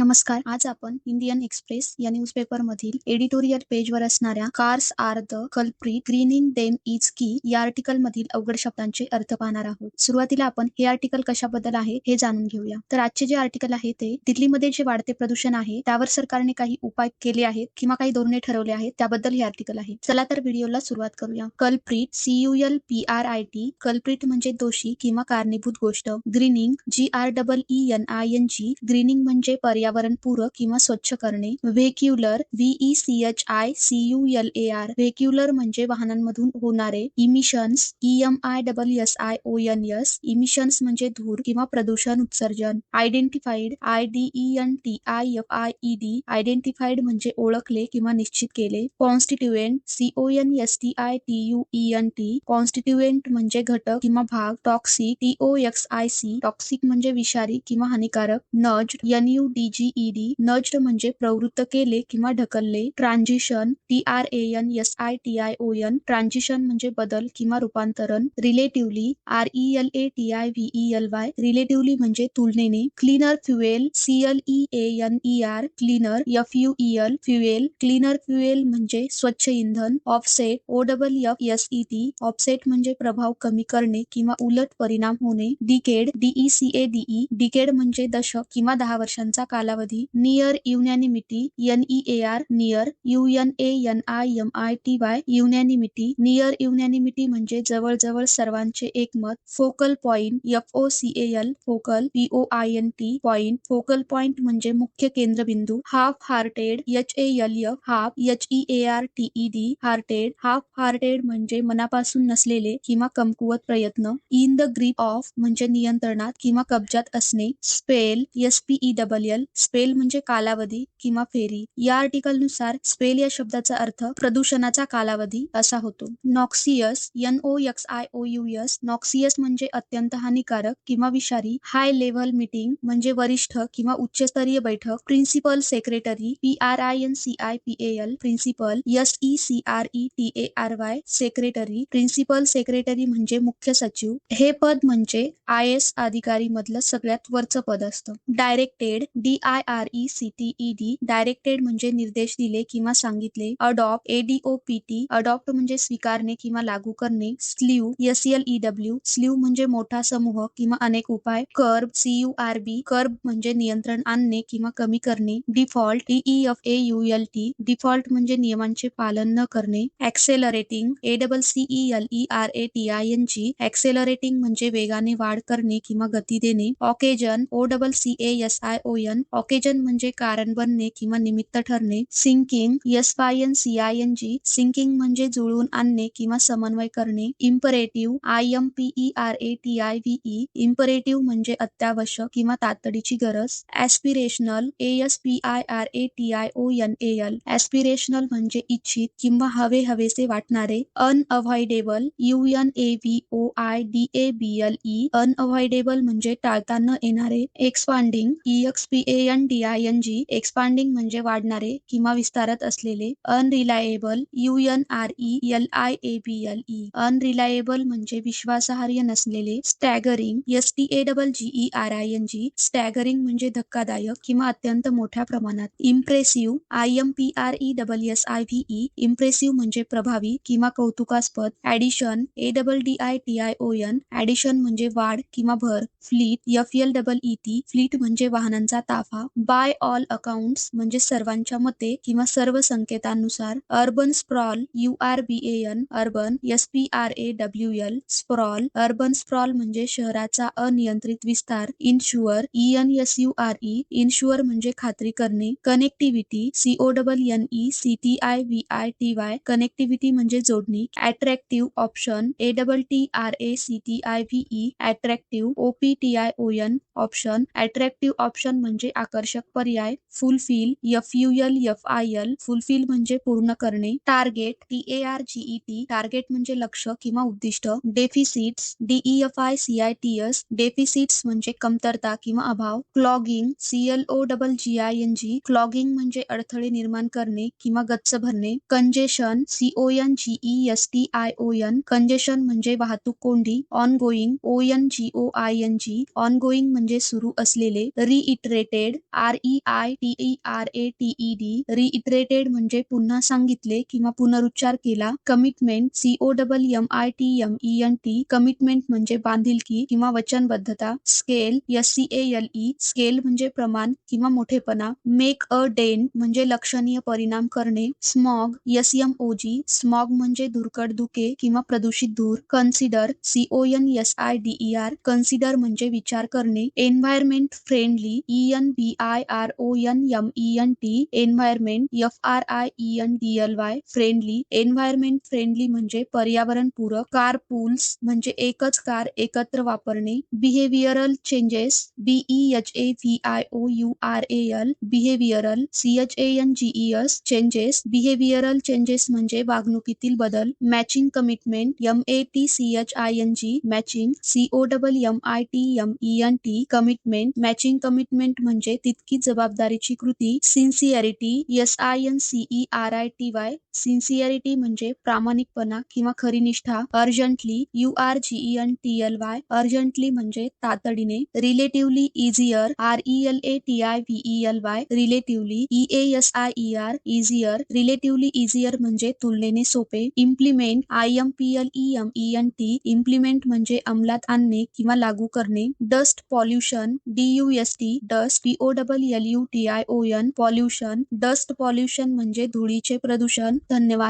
नमस्कार. आज आपण इंडियन एक्सप्रेस या न्यूजपेपर मधील एडिटोरियल पेजवर असणाऱ्या cars are the culprit greening them is की या आर्टिकल मधील अवघड शब्दांचे अर्थ पाहणार आहोत. सुरुवातीला आपण हे आर्टिकल कशाबद्दल आहे हे जाणून घेऊया. तर आजचे जे आर्टिकल आहे ते दिल्लीमध्ये जे वाढते प्रदूषण आहे त्यावर सरकारने काही उपाय केले आहेत किंवा काही धोरणे ठरवले आहेत त्याबद्दल हे आर्टिकल आहे. चला तर व्हिडिओला सुरुवात करूया. Culprit C U L P R I T culprit म्हणजे दोषी किंवा कारणीभूत गोष्ट. Greening G R double E N I N G greening म्हणजे पर्यावरण पूरक किंवा स्वच्छ करणे. Vehicular V E C H I C U L A R vehicular म्हणजे वाहनांमधून होणारे emissions E M I double S I O N S emissions म्हणजे धूर किंवा प्रदूषण उत्सर्जन. Identified I D N T I F I E D identified म्हणजे ओळखले किंवा निश्चित केले. Constituent C O N S T I T U E N T constituent म्हणजे घटक किंवा भाग. Toxic T O X I C toxic म्हणजे विषारी किंवा हानिकारक. Nudge N U D G E D nudged म्हणजे प्रवृत्त केले किंवा ढकलले transition T R A N S I T I O N transition म्हणजे बदल किंवा रूपांतरण relatively R E L A T I V E L Y relatively म्हणजे तुलनेने cleaner fuel C L E A N E R cleaner F U E L fuel cleaner fuel म्हणजे स्वच्छ इंधन offset O double F S E T offset म्हणजे प्रभाव कमी करणे किंवा उलट परिणाम होणे decade D E C A D E decade म्हणजे दशक किंवा दहा वर्षांचा कालावधी near unanimity N E A R near U N A N I M I T Y unanimity near unanimity म्हणजे जवळजवळ सर्वांचे एकमत focal point F O C L focal P O I N T I N T point focal point म्हणजे मुख्य केंद्रबिंदू half hearted H A L F half H E A R T E D hearted half hearted म्हणजे मनापासून नसलेले किंवा कमकुवत प्रयत्न in the grip of म्हणजे नियंत्रणात किंवा कब्जात असणे spell S P E double L spell म्हणजे कालावधी किंवा फेरी. या आर्टिकलनुसार स्पेल या शब्दाचा अर्थ प्रदूषणाचा कालावधी असा होतो. Noxious N O X I O U S noxious म्हणजे अत्यंत हानिकारक किंवा विषारी. हाय लेव्हल मीटिंग म्हणजे वरिष्ठ किंवा उच्चस्तरीय बैठक. Principal secretary P R I N C I P A L principal S E C R E T A R Y secretary principal secretary म्हणजे मुख्य सचिव. हे पद म्हणजे आय एस अधिकारी मधलं सगळ्यात वरचं पद असतं. Directed D I R E C T E D directed म्हणजे निर्देश दिले किंवा सांगितले adopt A D O P T adopt म्हणजे स्वीकारणे किंवा लागू करणे slew S L E W slew म्हणजे मोठा समूह किंवा अनेक उपाय curb C U R B curb म्हणजे नियंत्रण आणणे किंवा कमी करणे default T E F A U L T default म्हणजे नियमांचे पालन न करणे accelerating A double C E L E R A T I N G accelerating म्हणजे वेगाने वाढ करणे किंवा गती देणे occasion O double C A S I O N occasion म्हणजे कारण बनणे किंवा निमित्त ठरणे syncing S Y N C I N G syncing म्हणजे जुळवून आणणे किंवा समन्वय करणे imperative I M P E R A T I V E imperative म्हणजे अत्यावश्यक किंवा तातडीची गरज aspirational A S P I R A T I O N A L aspirational म्हणजे इच्छित किंवा हवे हवेसे वाटणारे unavoidable U N A V O I D A B L E unavoidable म्हणजे टाळता न येणारे expanding E X P A N D I N G expanding म्हणजे वाढणारे किंवा विस्तारत असलेले unreliable U N R E L I A B L E unreliable म्हणजे विश्वासार्ह नसलेले staggering S T A double G E R I N G staggering म्हणजे धक्कादायक किंवा अत्यंत मोठ्या प्रमाणात. Impressive I M P R E double S I V E impressive म्हणजे प्रभावी किंवा कौतुकास्पद. Addition A double D I T I O N addition म्हणजे वाढ किंवा भर. Fleet F L double E T fleet म्हणजे वाहनांचा ताफ. बाय ऑल अकाउंट्स म्हणजे सर्वांच्या मते किंवा सर्व संकेतांनुसार urban sprawl U R B A N urban S P R A W L sprawl urban sprawl म्हणजे शहराचा अनियंत्रित विस्तार ensure E N S U R E ensure म्हणजे खात्री करणे connectivity C O double N E C T I V I T Y connectivity म्हणजे जोडणी attractive option A double T R A C T I V E attractive O P T I O N option attractive option म्हणजे आकर्षक पर्याय fulfil F U L F I L fulfil म्हणजे पूर्ण करणे target T A R G E T target म्हणजे लक्ष किंवा उद्दिष्ट deficits D E F I C I T S deficits म्हणजे कमतरता किंवा अभाव clogging C L O double G I N G clogging म्हणजे अडथळे निर्माण करणे किंवा गच्च भरणे congestion C O N S T I O N congestion म्हणजे वाहतूक कोंडी on going O N G O I N G on going म्हणजे सुरू असलेले reiterated reiterated R E I T E R A T E D reiterated म्हणजे पुन्हा सांगितले किंवा पुनरुच्चार केला. Commitment C O double M I T M E N T commitment म्हणजे बांधिलकी किंवा वचनबद्धता. Scale S C L E scale म्हणजे प्रमाण किंवा मोठेपणा. मेक अ डेन म्हणजे लक्षणीय परिणाम करणे. Smog S M O G smog म्हणजे धुरकट धुके किंवा प्रदूषित धूर. Consider C O N S I D E R consider म्हणजे विचार करणे. Environment friendly E N B I R O N M E N T environment F R I E N D L Y friendly environment friendly म्हणजे पर्यावरण पूरक car pools म्हणजे एकच car एकत्र वापरणे behavioural changes B E H A V I O U R A L behavioural C H A N G E S changes behavioural changes म्हणजे वागणुकीतील बदल matching commitment M A T C H I N G matching C O double M I T M E N T commitment matching commitment म्हणजे म्हणजे तितकी जबाबदारीची कृती sincerity S I N C E R I T Y sincerity म्हणजे प्रामाणिकपणा किंवा खरी निष्ठा. Urgently U R G E N T L Y. Urgently म्हणजे तातडीने. Relatively easier R E L A T I V E L Y. Relatively E A S I E R easier relatively easier म्हणजे तुलनेने सोपे. Implement I M P L E M E N T. Implement म्हणजे अंमलात आणणे किंवा लागू करणे. Dust pollution D U S T dust P O double L U T I O N pollution dust pollution म्हणजे धुळीचे प्रदूषण. धन्यवाद.